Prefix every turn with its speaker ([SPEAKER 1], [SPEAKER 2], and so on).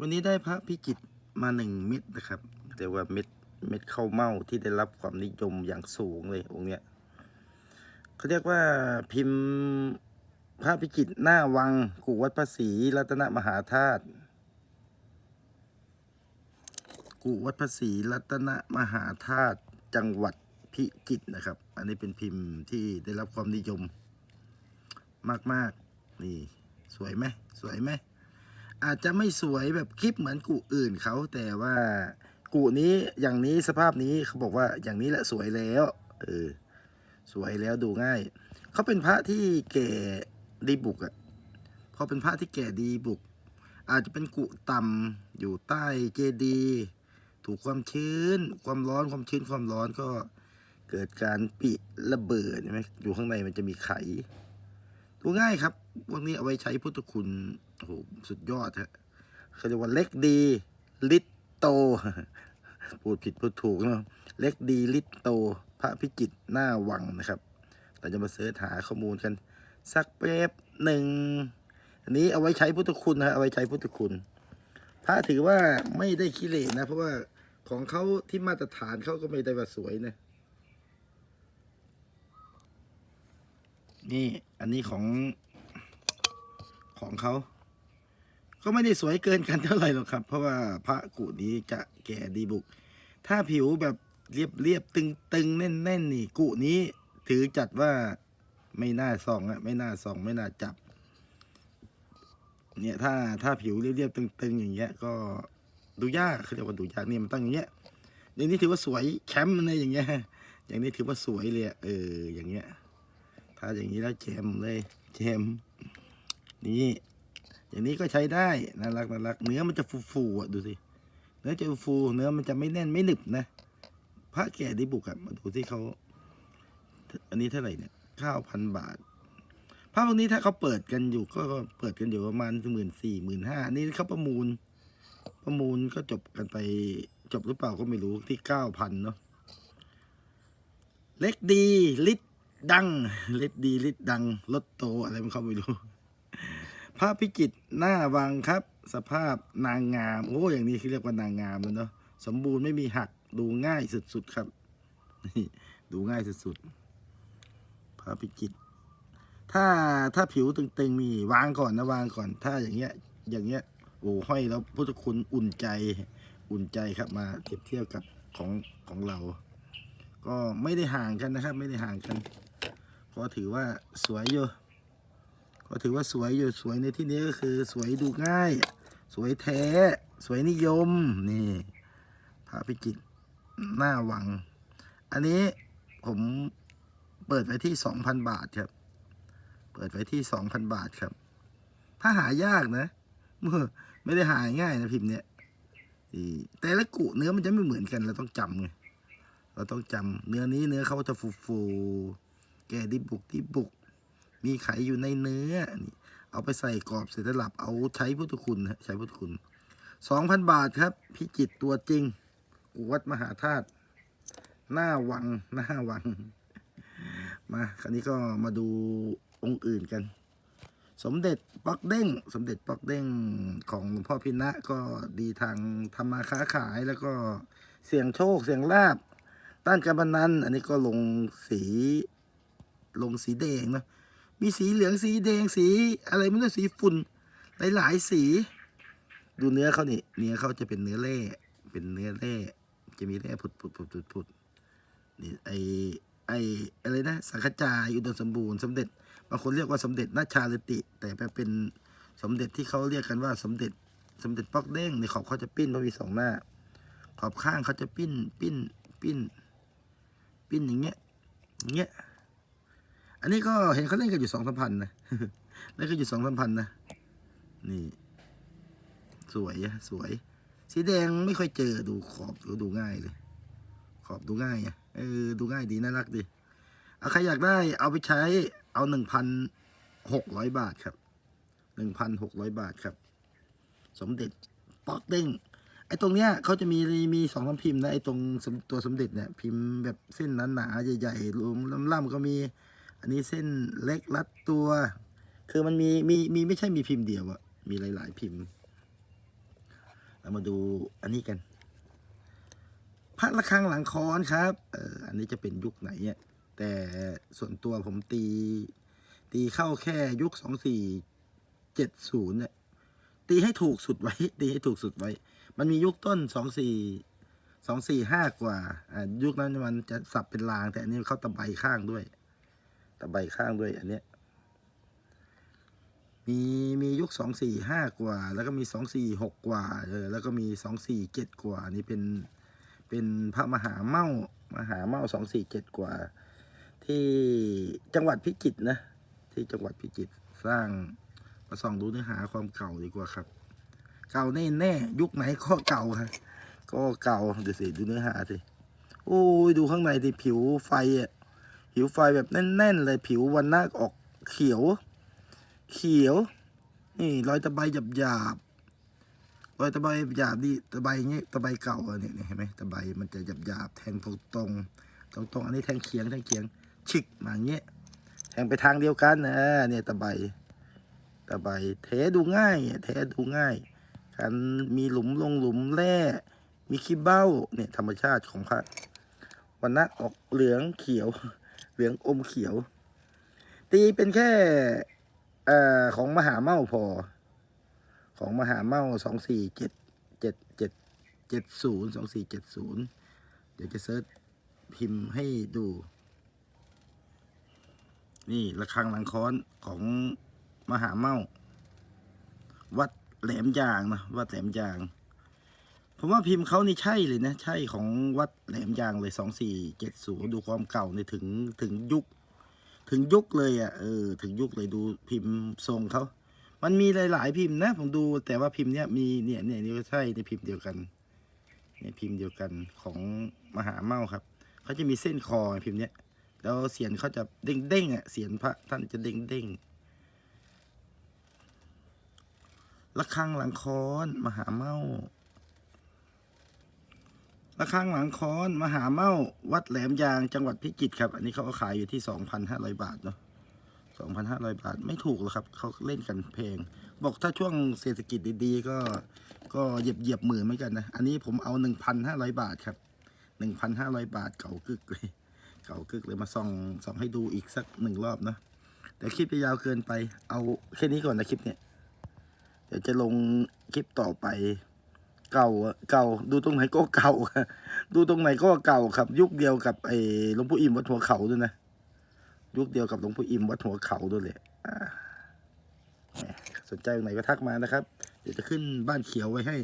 [SPEAKER 1] วันนี้ได้พระพิจิตรมาหนึ่งเม็ดนะครับ แต่ว่าเม็ดเม็ดข้าวเม่าที่ได้รับความนิยมอย่างสูงเลยองค์เนี้ยเขาเรียกว่าพิมพ์พระพิจิตรหน้าวังกุวัดภาษีรัตนมหาธาตุกุวัดภาษีรัตนมหาธาตุจังหวัดพิจิตรนะครับ อันนี้เป็นพิมพ์ที่ได้รับความนิยมมาก ๆ นี่ สวยไหมสวยไหม อาจจะไม่สวยแบบคลิปเหมือนกูอื่นเขาแต่ว่ากูนี้อย่างนี้สภาพนี้เขาบอกว่าอย่างนี้แหละสวยแล้วเออสวยแล้วดูง่าย เขาเป็นพระที่แก่ดีบุกอะ่ะพอเป็นพระที่แก่ดีบุก อาจจะเป็นกุต่ำอยู่ใต้เจดีถูกความชื้น ความร้อนความชื้นความร้อนก็เกิดการปิระเบิดใช่ไหมอยู่ข้างในมันจะมีไข ดูง่ายครับ พวกนี้เอาไว้ใช้พุทธคุณโอ้โหสุดยอดฮะเขาเรียกว่าเล็กดี ลิตโต พูดผิดพูดถูกเนาะเล็กดีลิตโต พระพิจิตหน้าวังนะครับ เราจะมาเสิร์ชหาข้อมูลกัน สักแป๊บหนึ่งอันนี้เอาไว้ใช้พุทธคุณนะเอาไว้ใช้พุทธคุณ พระถือว่าไม่ได้ขี้เหร่นะ เพราะว่าของเขาที่มาตรฐานเขาก็ไม่ได้ว่าสวยนะนี่ อันนี้ของ ของเขา ก็ไม่ได้สวยเกินกันเท่าไหร่หรอกครับ เพราะว่าพระกุนี้จะแก่ดีบุก ถ้าผิวแบบเรียบเรียบตึงตึงแน่นแน่นนี่ กุนี้ถือจัดว่าไม่น่าส่องอะไม่น่าส่อง ไม่น่าจับ เนี่ยถ้าถ้าผิวเรียบเรียบตึงตึงอย่างเงี้ย ก็ดูยากเขาเรียกว่าดูยากเนี่ยมันต้องอย่างเงี้ยอย่างนี้ถือว่าสวยแชมป์เลยอย่างเงี้ยอย่างนี้ถือว่าสวยเลยเอออย่างเงี้ยถ้าอย่างนี้แล้วแจมเลยแจม นี่อย่างนี้ก็ใช้ได้น่ารักน่ารักเนื้อมันจะฟูฟูอะดูสิเนื้อจะฟูเนื้อมันจะไม่แน่นไม่หนึบนะพระแก่ที่บุกอะมาดูที่เขาอันนี้เท่าไหร่เนี่ยเก้าพันบาทพระพวกนี้ถ้าเขาเปิดกันอยู่ก็เปิดกันอยู่ประมาณหมื่นสี่หมื่นห้านี่เขาประมูล ประมูลก็จบกันไปจบหรือเปล่าก็ไม่รู้ที่เก้าพันเนาะเล็กดีลิตดังเล็ดดีลิดดังรถโตอะไรมันเขาไม่รู้ พระพิจิตหน้าวังครับ สภาพนางงาม โอ้อย่างนี้เขาเรียกว่านางงามแล้วเนาะสมบูรณ์ไม่มีหักดูง่ายสุดๆครับนี่ดูง่ายสุดๆพระพิจิตถ้าถ้าผิวตึงๆนี่วางก่อนนะวางก่อน ถ้าอย่างเงี้ย อย่างเงี้ยโอ้ห้อยแล้วพุทธคุณอุ่นใจ อุ่นใจครับมาเทียบเทียบกับของของเรา ก็ไม่ได้ห่างกันนะครับ ไม่ได้ห่างกัน ก็ถือว่าสวยอยู่ ก็ถือว่าสวยอยู่สวยในที่นี้ก็คือสวยดูง่าย สวยแท้ สวยนิยมนี่พระพิจิตหน้าวัง อันนี้ผมเปิดไว้ที่สองพันบาทครับ เปิดไว้ที่สองพันบาทครับ ถ้าหายากนะมือไม่ได้หายง่ายนะพิมพ์เนี้ยแต่ละกุเนื้อมันจะไม่เหมือนกันเราต้องจำไงเราต้องจำเนื้อนี้เนื้อเขาจะฟูฟูๆแกดิบุกดิบุก มีไขอยู่ในเนื้อนี่เอาไปใส่กรอบเสร็จแล้วหลับเอาใช้พุทธคุณนะใช้พุทธคุณสองพันบาทครับ พิจิตตัวจริงอุวัดมหาธาตุหน้าวังหน้าวัง มาคราวนี้ก็มาดูองค์อื่นกัน สมเด็จปักเด้ง สมเด็จปักเด้งของหลวงพ่อพินะก็ดีทางทำมาค้าขายแล้วก็เสี่ยงโชคเสี่ยงลาบต้านการพนันอันนี้ก็ลงสีลงสีแดงนะ มีสีเหลืองสีแดงสีอะไรไม่รู้สีฝุ่นหลายๆสี ดูเนื้อเขานี่เนื้อเขาจะเป็นเนื้อแร่เป็นเนื้อแร่จะมีแร่ผุดผุดผุดผุดผุดนี่ไอไออะไรนะ สังขจายอุดมสมบูรณ์สมเด็จบางคนเรียกว่าสมเด็จนาชาลติ แต่ไปเป็นสมเด็จที่เขาเรียกกันว่าสมเด็จสมเด็จปอกเด้งในขอบเขาจะปิ้นเพราะมีสองหน้า ขอบข้างเขาจะปิ้นปิ้นปิ้น ปิ้นอย่างเงี้ยอย่างเงี้ย อันนี้ก็เห็นเขาเล่นกันอยู่สองสามพันนะเล่นกันอยู่สองสามพันนะ นี่ สวยอะสวย สีแดงไม่ค่อยเจอดูขอบดูดูง่ายเลย ขอบดูง่ายอะเออดูง่ายดีน่ารักดีเอาใครอยากได้เอาไปใช้เอาหนึ่งพันหกร้อยบาทครับหนึ่งพันหกร้อยบาทครับ สมเด็จปอกเด้งไอ้ตรงเนี้ยเขาจะมีมีสองลำพิมพ์นะไอ้ตรงตัวสมเด็จเนี่ยพิมพ์แบบเส้นหนาๆใหญ่ๆรวมล่ำๆก็มี อันนี้เส้นเล็กรัดตัว คือมันมีมีมีไม่ใช่มีพิมพ์เดียวอะมีหลาย ๆ พิมพ์ เรามาดูอันนี้กันพระระฆังหลังค้อนครับเอออันนี้จะเป็นยุคไหนเนี่ยแต่ส่วนตัวผมตี ตีเข้าแค่ยุคสองสี่เจ็ดศูนย์เนี่ยตีให้ถูกสุดไว้ ตีให้ถูกสุดไว้ มันมียุคต้นสองสี่สองสี่ห้ากว่า อ่า ยุคนั้นมันจะสับเป็นราง แต่อันนี้เข้าตะไบข้างด้วย ตะไบข้างด้วยอันเนี้ยมีมียุคสองสี่ห้ากว่า แล้วก็มีสองสี่หกกว่าเออแล้วก็มีสองสี่เจ็ดกว่า นี่เป็นเป็นพระมหาเม่ามหาเม่าสองสี่เจ็ดกว่า ที่จังหวัดพิจิตรนะ ที่จังหวัดพิจิตรสร้างมาส่องดูเนื้อหาความเก่าดีกว่าครับ เก่าแน่แน่ยุคไหนก็เก่าฮะก็เก่าดูสิดูเนื้อหาสิโอ้ยดูข้างในที่ผิวไฟอะ ผิวไฟแบบแน่นๆเลยผิววันหน้าออกเขียว เขียว นี่รอยตะไบหยาบหยาบๆรอยตะไบหยาบนี่ตะไบเงี้ยตะไบเก่าเนี่ยเห็นไหมตะไบมันจะหยาบหยาบๆแทงตรงตรงตรงตรงอันนี้แทงเคียงแทงเคียงชิกมาเงี้ยแทงไปทางเดียวกันนะเนี่ยตะไบตะไบเทดูง่ายเทดูง่ายการมีหลุมลงหลุมแร่มีขี้เบ้าเนี่ยธรรมชาติของพระวันนะออกเหลืองเขียว เหลืองอมเขียว ตีเป็นแค่เอ่อของมหาเมาพอ ของมหาเมาสองสี่เจ็ดเจ็ดเจ็ดเจ็ดศูนย์สองสี่เจ็ดศูนย์เดี๋ยวจะเซิร์ชพิมพ์ให้ดู นี่ระฆังหลังค้อนของมหาเมา วัดแหลมยางนะวัดแหลมยาง ผมว่าพิมพ์เขานี่ใช่เลยนะ ใช่ของวัดแหลมยางเลยสองสี่เจ็ดศูนย์ดูความเก่าในถึงถึงยุค ถึงยุคเลยอะเออ ถึงยุคเลยดูพิมพ์ทรงเขามันมีหลาย ๆ พิมพ์นะ ผมดูแต่ว่าพิมพ์เนี้ยมีเนี่ยเนี่ยนี่ก็ใช่ในพิมพ์เดียวกันเนี่ยพิมพ์เดียวกันของมหาเมาครับเขาจะมีเส้นคอพิมพ์เนี้ยแล้วเสียนเขาจะเด้งเด้งอะเสียนพระท่านจะเด้งเด้งระฆังหลังคอนมหาเมา ระฆังหลังค้อนมหาเมาวัดแหลมยางจังหวัดพิจิตรครับ อันนี้เขาก็ขายอยู่ที่สองพันห้าร้อยบาทเนาะสองพันห้าร้อยบาทไม่ถูกหรอกครับเขาเล่นกันเพลง บอกถ้าช่วงเศรษฐกิจดีๆ ก็ ก็เหยียบเหยียบหมื่นเหมือนกันนะ อันนี้ผมเอาหนึ่งพันห้าร้อยบาทครับหนึ่งพันห้าร้อยบาทเก่ากึกเลย เก่ากึกเลยมาส่องส่องให้ดูอีกสักหนึ่งรอบเนาะแต่คลิปจะยาวเกินไปเอาแค่นี้ก่อนนะคลิปเนี่ยเดี๋ยวจะลงคลิปต่อไป เก่าอะเก่า ดูตรงไหนก็เก่าดูตรงไหนก็เก่าครับ ยุคเดียวกับไอ้หลวงปู่อิ่มวัดหัวเขาด้วยนะยุคเดียวกับหลวงปู่อิ่มวัดหัวเขาด้วยเลยอ่าแหมสนใจตรงไหนก็ทักมานะครับ เดี๋ยวจะขึ้นบ้านเขียวไว้ให้